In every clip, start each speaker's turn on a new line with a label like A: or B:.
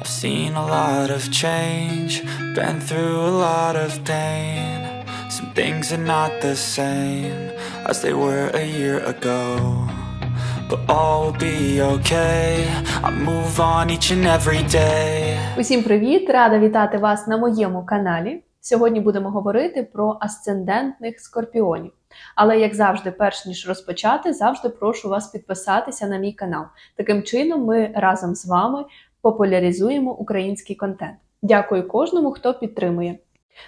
A: I've seen a lot of change, been through a lot of pain. Some things are not the same as they were a year ago. But all will be okay. I move on each and every day.
B: Усім привіт! Рада вітати вас на моєму каналі. Сьогодні будемо говорити про асцендентних скорпіонів. Але, як завжди, перш ніж розпочати, завжди прошу вас підписатися на мій канал. Таким чином, ми разом з вами популяризуємо український контент. Дякую кожному, хто підтримує.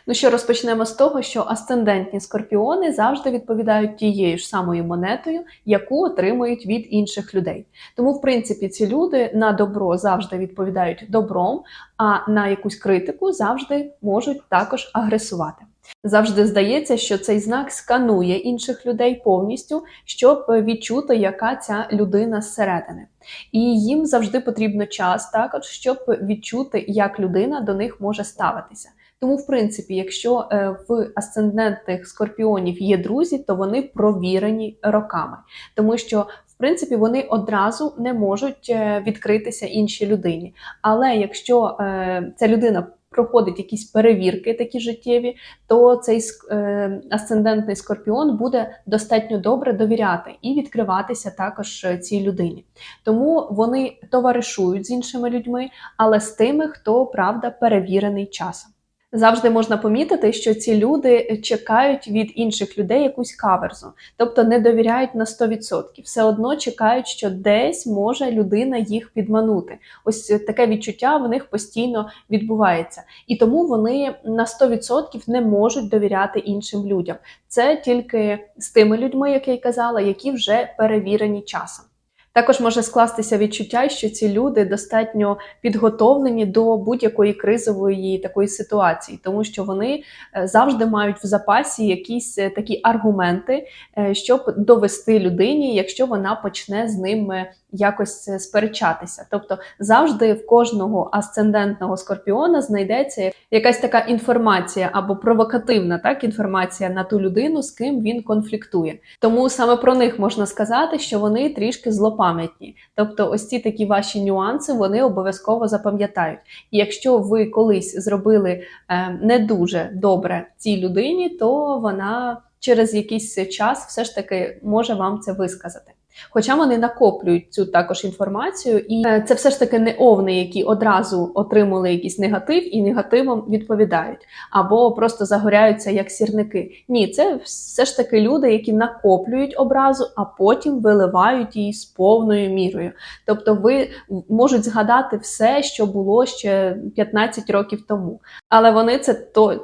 B: Ну що, розпочнемо з того, що асцендентні скорпіони завжди відповідають тією ж самою монетою, яку отримують від інших людей. Тому, в принципі, ці люди на добро завжди відповідають добром, а на якусь критику завжди можуть також агресувати. Завжди здається, що цей знак сканує інших людей повністю, щоб відчути, яка ця людина зсередини. І їм завжди потрібно час також, щоб відчути, як людина до них може ставитися. Тому, в принципі, якщо е, в асцендентних скорпіонів є друзі, то вони провірені роками, тому що в принципі вони одразу не можуть е, відкритися іншій людині. Але якщо е, ця людина проходить якісь перевірки такі життєві, то цей е, асцендентний скорпіон буде достатньо добре довіряти і відкриватися також е, цій людині. Тому вони товаришують з іншими людьми, але з тими, хто правда перевірений часом. Завжди можна помітити, що ці люди чекають від інших людей якусь каверзу, тобто не довіряють на 100%. Все одно чекають, що десь може людина їх підманути. Ось таке відчуття в них постійно відбувається, і тому вони на 100% не можуть довіряти іншим людям. Це тільки з тими людьми, як я й казала, які вже перевірені часом. Також може скластися відчуття, що ці люди достатньо підготовлені до будь-якої кризової такої ситуації, тому що вони е, завжди мають в запасі якісь е, такі аргументи, е, щоб довести людині, якщо вона почне з ним якось сперечатися. Тобто завжди в кожного асцендентного скорпіона знайдеться якась така інформація або провокативна так інформація на ту людину, з ким він конфліктує. Тому саме про них можна сказати, що вони трішки злопам'ятні. Тобто, ось ці такі ваші нюанси вони обов'язково запам'ятають. І якщо ви колись зробили е, не дуже добре цій людині, то вона через якийсь час все ж таки може вам це висказати. Хоча вони накоплюють цю також інформацію, і е, це все ж таки не овни, які одразу отримали якийсь негатив і негативом відповідають, або просто загоряються як сірники. Ні, це все ж таки люди, які накоплюють образу, а потім виливають її з повною мірою. Тобто, ви можуть згадати все, що було ще 15 років тому, але вони це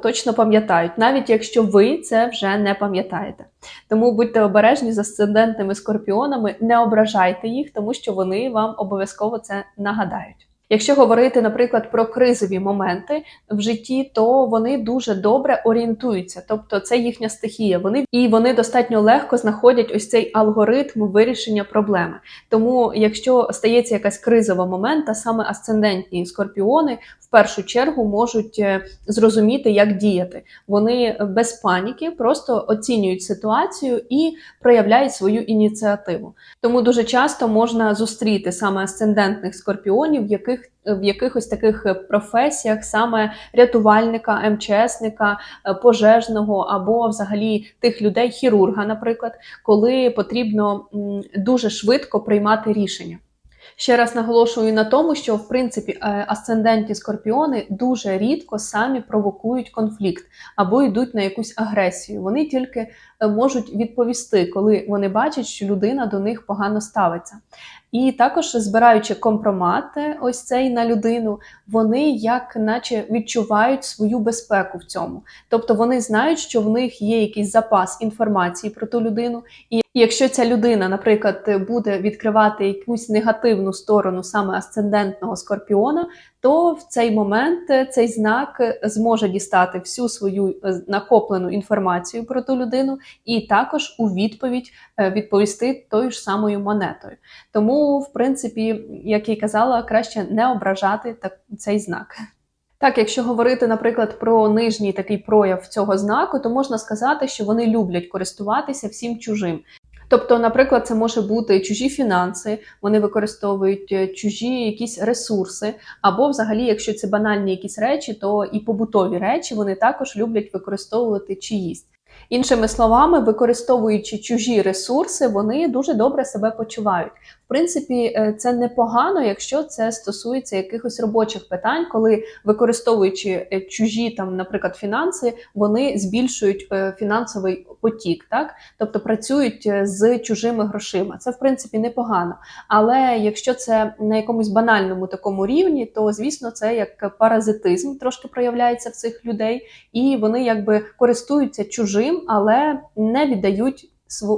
B: точно пам'ятають, навіть якщо ви це вже не пам'ятаєте. Тому будьте обережні з асцендентними скорпіонами, не ображайте їх, тому що вони вам обов'язково це нагадають. Якщо говорити, наприклад, про кризові моменти в житті, то вони дуже добре орієнтуються, тобто це їхня стихія. Вони і вони достатньо легко знаходять ось цей алгоритм вирішення проблеми. Тому, якщо стається якась кризова момент, а саме асцендентні скорпіони в першу чергу можуть е, зрозуміти, як діяти. Вони без паніки просто оцінюють ситуацію і проявляють свою ініціативу. Тому дуже часто можна зустріти саме асцендентних скорпіонів, в яких в якихось таких професіях, саме рятувальника, МЧСника, е, пожежного або взагалі тих людей, хірурга, наприклад, коли потрібно дуже швидко приймати рішення. Ще раз наголошую на тому, що в принципі е, асцендентні скорпіони дуже рідко самі провокують конфлікт або йдуть на якусь агресію. Вони тільки е, можуть відповісти, коли вони бачать, що людина до них погано ставиться. І також збираючи компромат, е, ось цей на людину, вони як наче відчувають свою безпеку в цьому. Тобто вони знають, що в них є якийсь запас інформації про ту людину, і якщо ця людина, наприклад, буде відкривати якусь негативну сторону саме асцендентного скорпіона, то в цей момент цей знак зможе дістати всю свою е, накоплену інформацію про ту людину, і також у відповідь е, відповісти тою ж самою монетою. Тому, в принципі, як я й казала, краще не ображати цей знак. Так, якщо говорити, наприклад, про нижній такий прояв цього знаку, то можна сказати, що вони люблять користуватися всім чужим. Тобто, наприклад, це може бути чужі фінанси, вони використовують е, чужі якісь ресурси, або взагалі, якщо це банальні якісь речі, то і побутові речі вони також люблять використовувати чиїсь. Іншими словами, використовуючи чужі ресурси, вони дуже добре себе почувають. В принципі, е, це непогано, якщо це стосується якихось робочих питань, коли використовуючи е, чужі там, наприклад, фінанси, вони збільшують е, фінансовий потік, так тобто працюють з чужими грошима. Це в принципі непогано. Але якщо це на якомусь банальному такому рівні, то звісно це як паразитизм трошки проявляється в цих людей, і вони якби користуються чужим, але не віддають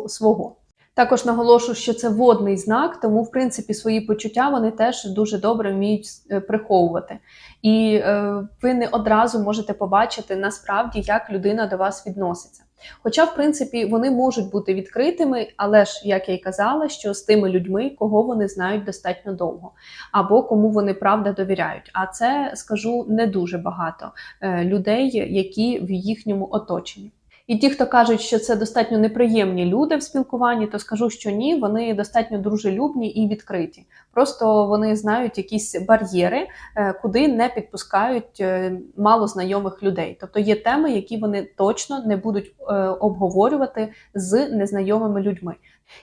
B: свого. Також наголошую, що це водний знак, тому в принципі свої почуття вони теж дуже добре вміють е, приховувати. І е, ви не одразу можете побачити насправді, як людина до вас відноситься. Хоча, в принципі, вони можуть бути відкритими, але ж, як я й казала, що з тими людьми, кого вони знають достатньо довго, або кому вони правда довіряють. А це скажу не дуже багато е, людей, які в їхньому оточенні. І ті, хто кажуть, що це достатньо неприємні люди в спілкуванні, то скажу, що ні, вони достатньо дружелюбні і відкриті. Просто вони знають якісь бар'єри, е, куди не підпускають е, мало знайомих людей. Тобто є теми, які вони точно не будуть е, обговорювати з незнайомими людьми.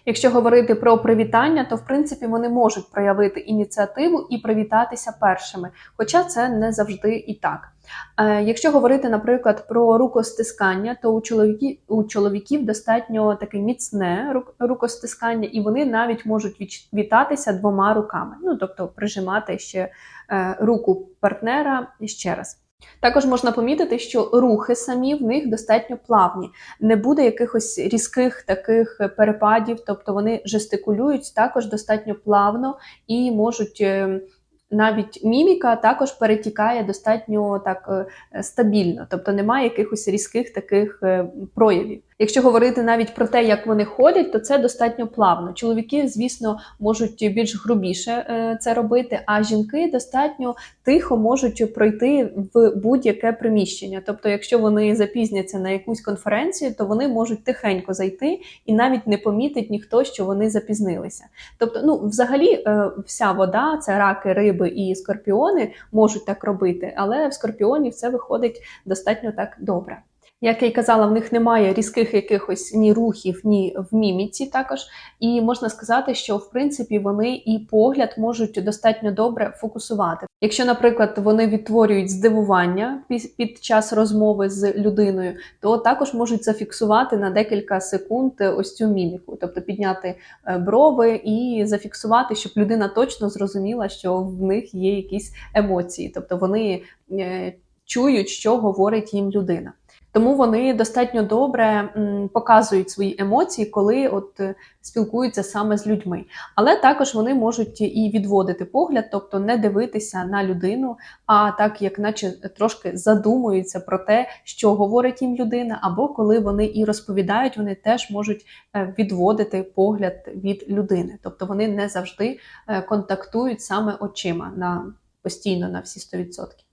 B: Якщо говорити про привітання, то в принципі вони можуть проявити ініціативу і привітатися першими, хоча це не завжди і так. Е, Якщо говорити, наприклад, про рукостискання, то у чоловіків, у чоловіків достатньо таке міцне рукостискання, і вони навіть можуть вітатися двома руками, ну тобто прижимати ще е, руку партнера ще раз. Також можна помітити, що рухи самі в них достатньо плавні, не буде якихось різких таких перепадів, тобто вони жестикулюють також достатньо плавно і можуть. е, навіть міміка також перетікає достатньо так е, стабільно, тобто немає якихось різких таких е, проявів. Якщо говорити навіть про те, як вони ходять, то це достатньо плавно. Чоловіки, звісно, можуть більш грубіше е, це робити, а жінки достатньо тихо можуть пройти в будь-яке приміщення. Тобто, якщо вони запізняться на якусь конференцію, то вони можуть тихенько зайти і навіть не помітить ніхто, що вони запізнилися. Тобто, ну взагалі, е, вся вода, це раки, риби і скорпіони можуть так робити, але в скорпіонів це виходить достатньо так добре. Як я й казала, в них немає різких якихось ні рухів, ні в міміці також. І можна сказати, що в принципі вони і погляд можуть достатньо добре фокусувати. Якщо, наприклад, вони відтворюють здивування під, час розмови з людиною, то також можуть зафіксувати на декілька секунд ось цю міміку, тобто підняти е, брови і зафіксувати, щоб людина точно зрозуміла, що в них є якісь емоції, тобто вони е, чують, що говорить їм людина. Тому вони достатньо добре показують свої емоції, коли от е, спілкуються саме з людьми. Але також вони можуть і відводити погляд, тобто не дивитися на людину, а так, як наче трошки задумуються про те, що говорить їм людина, або коли вони і розповідають, вони теж можуть е, відводити погляд від людини. Тобто вони не завжди е, контактують саме очима на постійно на всі 100%.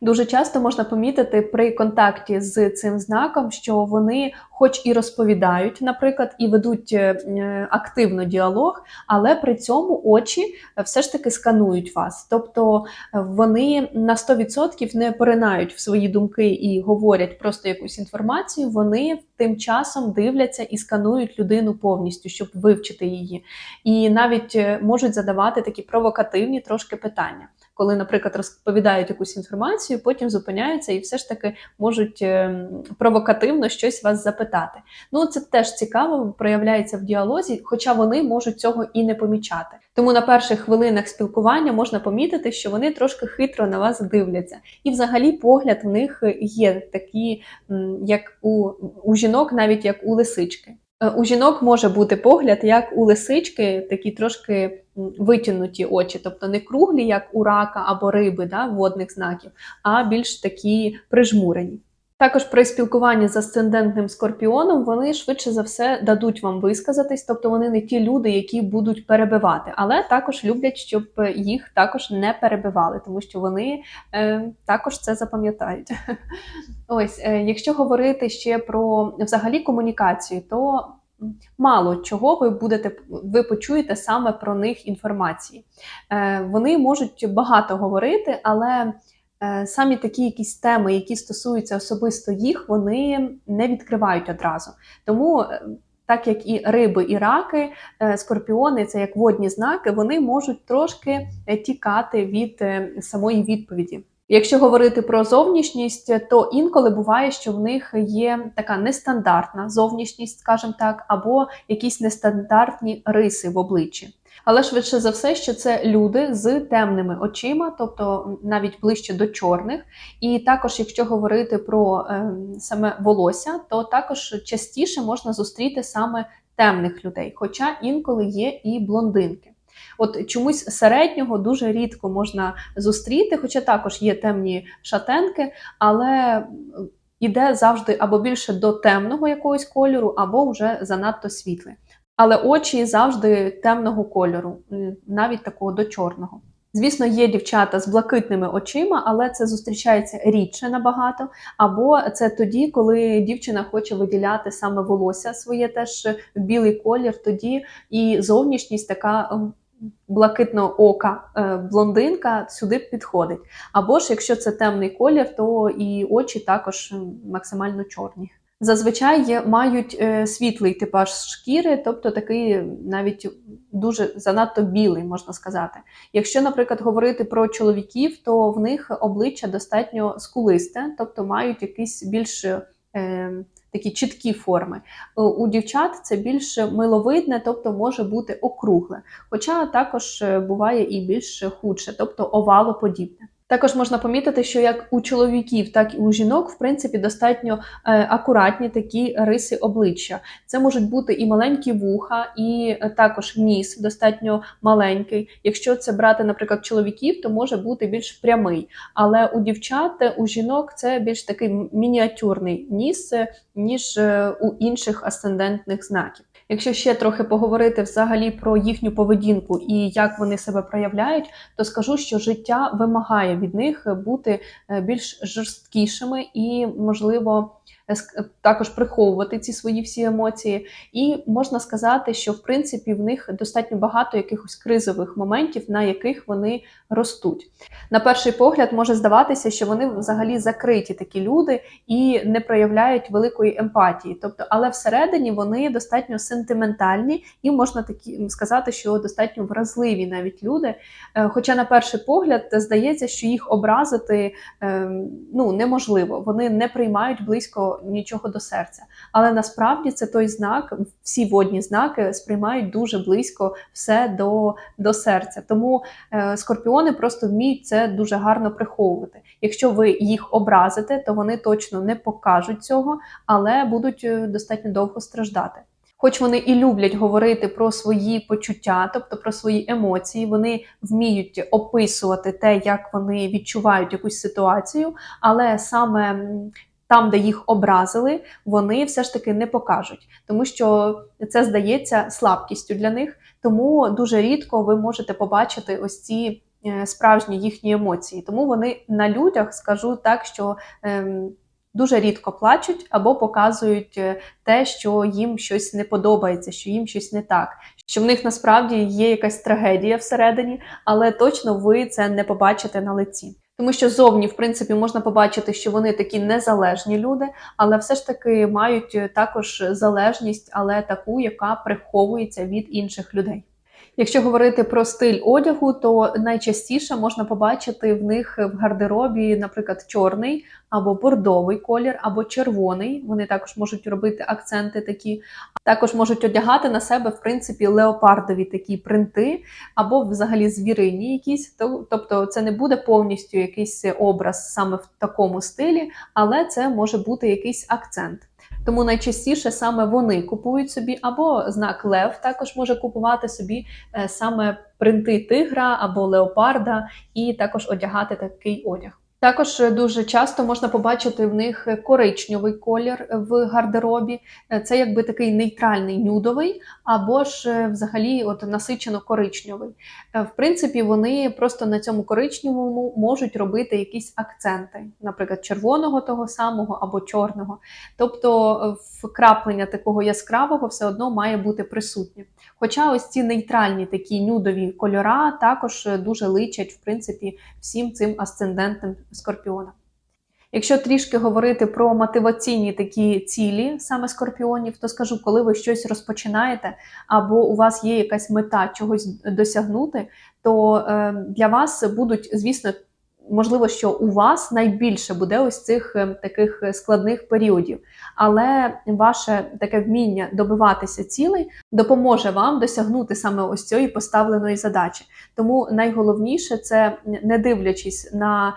B: Дуже часто можна помітити при контакті з цим знаком, що вони, хоч і розповідають, наприклад, і ведуть е, е, активно діалог, але при цьому очі е, все ж таки сканують вас. Тобто вони на 100% не поринають в свої думки і говорять просто якусь інформацію. Вони тим часом дивляться і сканують людину повністю, щоб вивчити її. І навіть можуть задавати такі провокативні трошки питання коли, наприклад, розповідають якусь інформацію, потім зупиняються і все ж таки можуть ем, провокативно щось вас запитати. Ну, це теж цікаво, проявляється в діалозі, хоча вони можуть цього і не помічати. Тому на перших хвилинах спілкування можна помітити, що вони трошки хитро на вас дивляться. І взагалі погляд в них є такі, як у, у жінок, навіть як у лисички. Е, У жінок може бути погляд, як у лисички, такі трошки витягнуті очі, тобто не круглі, як у рака або риби, да, водних знаків, а більш такі прижмурені. Також при спілкуванні з асцендентним скорпіоном вони швидше за все дадуть вам висказатись, тобто вони не ті люди, які будуть перебивати, але також люблять, щоб їх також не перебивали, тому що вони е, також це запам'ятають. Ось, е, якщо говорити ще про взагалі комунікацію, то мало чого ви будете ви почуєте саме про них інформації. Е, Вони можуть багато говорити, але самі такі якісь теми, які стосуються особисто їх, вони не відкривають одразу. Тому. е, Так як і риби, і раки, е, скорпіони це як водні знаки, вони можуть трошки е, тікати від е, самої відповіді. Якщо говорити про зовнішність, то інколи буває, що в них є така нестандартна зовнішність, скажімо так, або якісь нестандартні риси в обличчі. Але швидше за все, що це люди з темними очима, тобто навіть ближче до чорних. І також, якщо говорити про е, саме волосся, то також частіше можна зустріти саме темних людей, хоча інколи є і блондинки. От чомусь середнього дуже рідко можна зустріти, хоча також є темні шатенки, але іде завжди або більше до темного якогось кольору, або вже занадто світле. Але очі завжди темного кольору, навіть такого до чорного. Звісно, є дівчата з блакитними очима, але це зустрічається рідше набагато. Або це тоді, коли дівчина хоче виділяти саме волосся своє теж білий колір, тоді і зовнішність така блакитного ока е, блондинка сюди підходить. Або ж якщо це темний колір, то і очі також максимально чорні. Зазвичай мають е, світлий типаж шкіри, тобто такий навіть дуже занадто білий, можна сказати. Якщо, наприклад, говорити про чоловіків, то в них обличчя достатньо скулисте, тобто мають якісь більш е, такі чіткі форми. У- дівчат це більш миловидне, тобто може бути округле, хоча також е, буває і більш худше, тобто овалоподібне. Також можна помітити, що як у чоловіків, так і у жінок, в принципі, достатньо е, акуратні такі риси обличчя. Це можуть бути і маленькі вуха, і е, також ніс достатньо маленький. Якщо це брати, наприклад, чоловіків, то може бути більш прямий. Але у дівчат, е, у жінок це більш такий мініатюрний ніс, ніж у інших асцендентних знаків. Якщо ще трохи поговорити взагалі про їхню поведінку і як вони себе проявляють, то скажу, що життя вимагає від них бути е, більш жорсткішими і, можливо, також приховувати ці свої всі емоції. І можна сказати, що в принципі в них достатньо багато якихось кризових моментів, на яких вони ростуть. На перший погляд може здаватися, що вони взагалі закриті такі люди і не проявляють великої емпатії. Тобто, але всередині вони достатньо сентиментальні і можна такі сказати, що достатньо вразливі навіть люди. Е, Хоча на перший погляд здається, що їх образити е, ну неможливо. Вони не приймають близько нічого до серця. Але насправді це той знак, всі водні знаки сприймають дуже близько все до, до серця. Тому е, скорпіони просто вміють це дуже гарно приховувати. Якщо ви їх образите, то вони точно не покажуть цього, але будуть е, достатньо довго страждати. Хоч вони і люблять говорити про свої почуття, тобто про свої емоції, вони вміють описувати те, як вони відчувають якусь ситуацію, але саме там, де їх образили, вони все ж таки не покажуть, тому що це здається слабкістю для них. Тому дуже рідко ви можете побачити ось ці е, справжні їхні емоції. Тому вони на людях скажу так, що ем, дуже рідко плачуть або показують е, те, що їм щось не подобається, що їм щось не так, що в них насправді є якась трагедія всередині, але точно ви це не побачите на лиці. Тому що зовні, в принципі, можна побачити, що вони такі незалежні люди, але все ж таки мають е, також залежність, але таку, яка приховується від інших людей. Якщо говорити про стиль одягу, то найчастіше можна побачити в них в гардеробі, наприклад, чорний або бордовий колір, або червоний. Вони також можуть робити акценти такі. Також можуть одягати на себе, в принципі, леопардові такі принти, або взагалі звірині якісь. Тобто це не буде повністю якийсь образ саме в такому стилі, але це може бути якийсь акцент. Тому найчастіше саме вони купують собі, або знак Лев також може купувати собі е, саме принти тигра або леопарда, і також одягати такий одяг. Також е, дуже часто можна побачити в них е, коричневий колір в гардеробі. Е, Це якби такий нейтральний нюдовий, або ж е, взагалі от насичено коричневий. Е, В принципі, вони просто на цьому коричневому можуть робити якісь акценти, наприклад, червоного того самого або чорного. Тобто е, вкраплення такого яскравого все одно має бути присутнє. Хоча ось ці нейтральні такі нюдові кольора також е, дуже личать, в принципі, всім цим асцендентним скорпіонам. Якщо трішки говорити про мотиваційні такі цілі саме скорпіонів, то скажу, коли ви щось розпочинаєте, або у вас є якась мета чогось досягнути, то е, для вас будуть, звісно, можливо, що у вас найбільше буде ось цих е, таких складних періодів. Але ваше таке вміння добиватися цілей допоможе вам досягнути саме ось цієї поставленої задачі. Тому найголовніше це не дивлячись на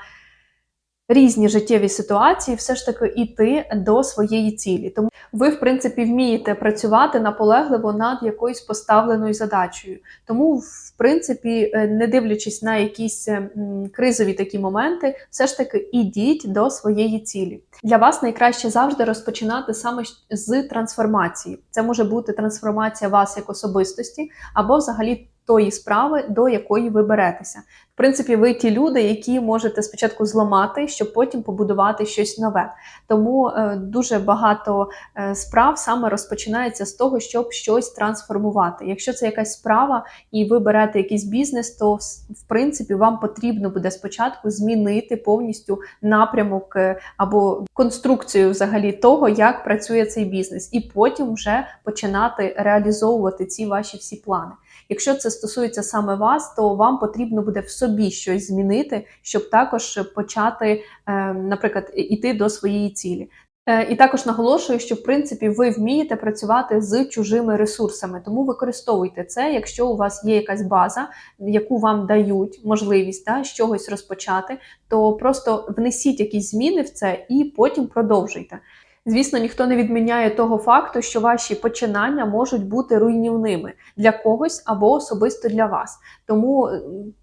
B: різні життєві ситуації, все ж таки йти до своєї цілі. Тому ви, в принципі, вмієте працювати наполегливо над якоюсь поставленою задачею. Тому, в принципі, е, не дивлячись на якісь е, кризові такі моменти, все ж таки ідіть до своєї цілі. Для вас найкраще завжди розпочинати саме з трансформації. Це може бути трансформація вас як особистості, або взагалі тої справи, до якої ви беретеся. В принципі, ви ті люди, які можете спочатку зламати, щоб потім побудувати щось нове. Тому е, дуже багато е, справ саме розпочинається з того, щоб щось трансформувати. Якщо це якась справа, і ви берете якийсь бізнес, то в- принципі вам потрібно буде спочатку змінити повністю напрямок е, або конструкцію взагалі того, як працює цей бізнес, і потім вже починати реалізовувати ці ваші всі плани. Якщо це стосується саме вас, то вам потрібно буде в собі щось змінити, щоб також почати, е, наприклад, іти до своєї цілі. Е, І також наголошую, що в принципі ви вмієте працювати з чужими ресурсами, тому використовуйте це, якщо у вас є якась база, яку вам дають можливість да, з чогось розпочати, то просто внесіть якісь зміни в це і потім продовжуйте. Звісно, ніхто не відміняє того факту, що ваші починання можуть бути руйнівними для когось або особисто для вас. Тому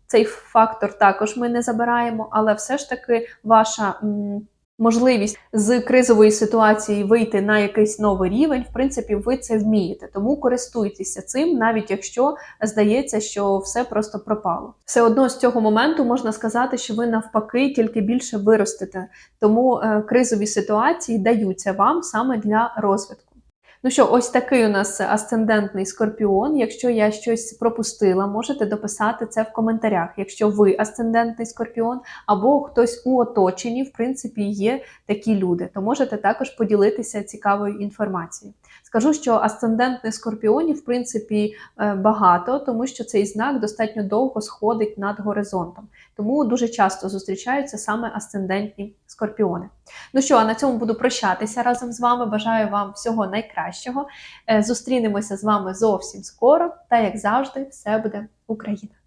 B: цей фактор також ми не забираємо, але все ж таки ваша можливість з кризової ситуації вийти на якийсь новий рівень, в принципі, ви це вмієте. Тому користуйтеся цим, навіть якщо здається, що все просто пропало. Все одно з цього моменту можна сказати, що ви навпаки тільки більше виростете. Тому е, кризові ситуації даються вам саме для розвитку. Ну що, ось такий у нас асцендентний скорпіон. Якщо я щось пропустила, можете дописати це в коментарях. Якщо ви асцендентний скорпіон, або хтось у оточенні, в принципі, є такі люди, то можете також поділитися цікавою інформацією. Скажу, що асцендентних скорпіонів, в принципі, е, багато, тому що цей знак достатньо довго сходить над горизонтом. Тому дуже часто зустрічаються саме асцендентні скорпіони. Ну що, а на цьому буду прощатися разом з вами. Бажаю вам всього найкращого. Е, Зустрінемося з вами зовсім скоро. Та як завжди, все буде Україна!